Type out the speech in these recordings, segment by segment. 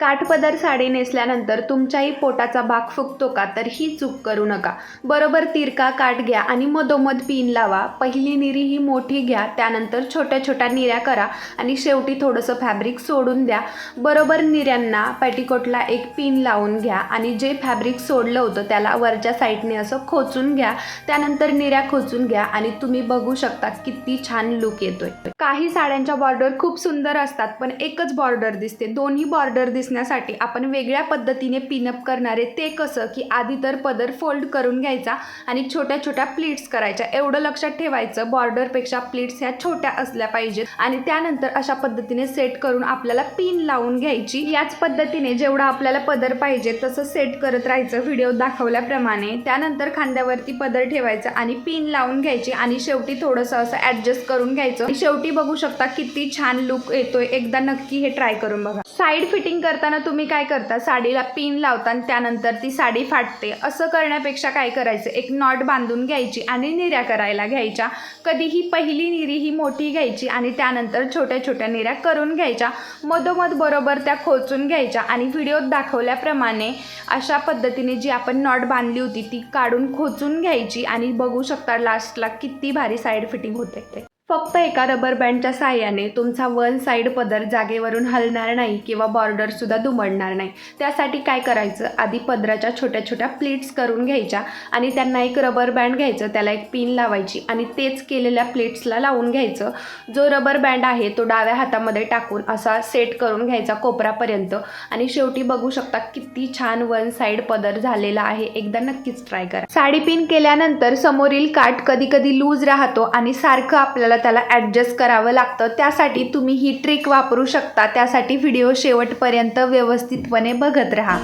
काठपदर साडी नेसल्यानंतर तुमच्याही पोटाचा भाग फुगतो का? तर ही चूक करू नका. बरोबर तिरका काठ घ्या आणि मधोमध पिन लावा. पहिली निरी ही मोठी घ्या त्यानंतर छोट्या छोट्या निऱ्या करा आणि शेवटी थोडंसं फॅब्रिक सोडून द्या. बरोबर निऱ्यांना पॅटिकोटला एक पिन लावून घ्या आणि जे फॅब्रिक सोडलं होतं त्याला वरच्या साईडने असं खोचून घ्या. त्यानंतर निऱ्या खोचून घ्या आणि तुम्ही बघू शकता किती छान लुक येतोय. काही साड्यांच्या बॉर्डर खूप सुंदर असतात पण एकच बॉर्डर दिसते. दोन्ही बॉर्डर दिसण्यासाठी आपण वेगळ्या पद्धतीने पिनअप करणारे ते कसं की आधी तर पदर फोल्ड करून घ्यायचा आणि छोट्या छोट्या प्लीट्स करायच्या. एवढं लक्षात ठेवायचं बॉर्डरपेक्षा प्लीट्स ह्या छोट्या असल्या पाहिजेत. आणि त्यानंतर अशा पद्धतीने सेट करून आपल्याला पिन लावून घ्यायची. याच पद्धतीने जेवढा आपल्याला पदर पाहिजे तसं सेट करत राहायचं व्हिडिओ दाखवल्याप्रमाणे. त्यानंतर खांद्यावरती पदर ठेवायचं आणि पिन लावून घ्यायची आणि शेवटी थोडंसं असं ॲडजस्ट करून घ्यायचं. शेवटी बघू शकता किती छान लुक येतोय. एकदा नक्की हे ट्राय करून बघा. साईड फिटिंग करताना तुम्ही काय करता? साडीला पिन लावता आणि त्यानंतर ती साडी फाटते. असं करण्यापेक्षा काय करायचं? एक नॉट बांधून घ्यायची आणि निऱ्या करायला घ्यायच्या. कधीही पहिली निरी ही मोठी घ्यायची आणि त्यानंतर छोट्या छोट्या निऱ्या करून घ्यायच्या. मधोमध बरोबर त्या खोचून घ्यायच्या आणि व्हिडिओत दाखवल्याप्रमाणे अशा पद्धतीने जी आपण नॉट बांधली होती ती काढून खोचून घ्यायची आणि बघू शकता लास्टला किती भारी साईड फिटिंग होते ते. फक्त एका रबर बँडच्या साहाय्याने तुमचा वन साईड पदर जागेवरून हलणार नाही किंवा बॉर्डरसुद्धा दुमडणार नाही. त्यासाठी काय करायचं? आधी पदराच्या छोट्या छोट्या प्लेट्स करून घ्यायच्या आणि त्यांना एक रबर बँड घ्यायचं त्याला एक पिन लावायची आणि तेच केलेल्या प्लेट्सला लावून घ्यायचं. जो रबर बँड आहे तो डाव्या हातामध्ये टाकून असा सेट करून घ्यायचा कोपरापर्यंत आणि शेवटी बघू शकता किती छान वन साईड पदर झालेला आहे. एकदा नक्कीच ट्राय करा. साडी पिन केल्यानंतर समोरील काठ कधी कधी लूज राहतो आणि सारखं आपल्याला त्याला ॲडजस्ट करावं लागतं. त्यासाठी तुम्ही ही ट्रिक वापरू शकता. त्यासाठी व्हिडिओ शेवटपर्यंत व्यवस्थितपणे बघत राहा.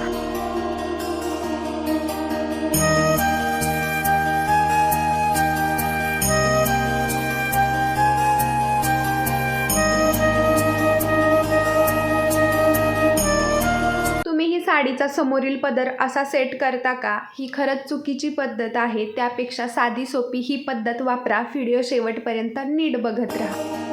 साडीचा समोरील पदर असा सेट करता का? ही खरंच चुकीची पद्धत आहे. त्यापेक्षा साधी सोपी ही पद्धत वापरा. व्हिडिओ शेवटपर्यंत नीट बघत राहा.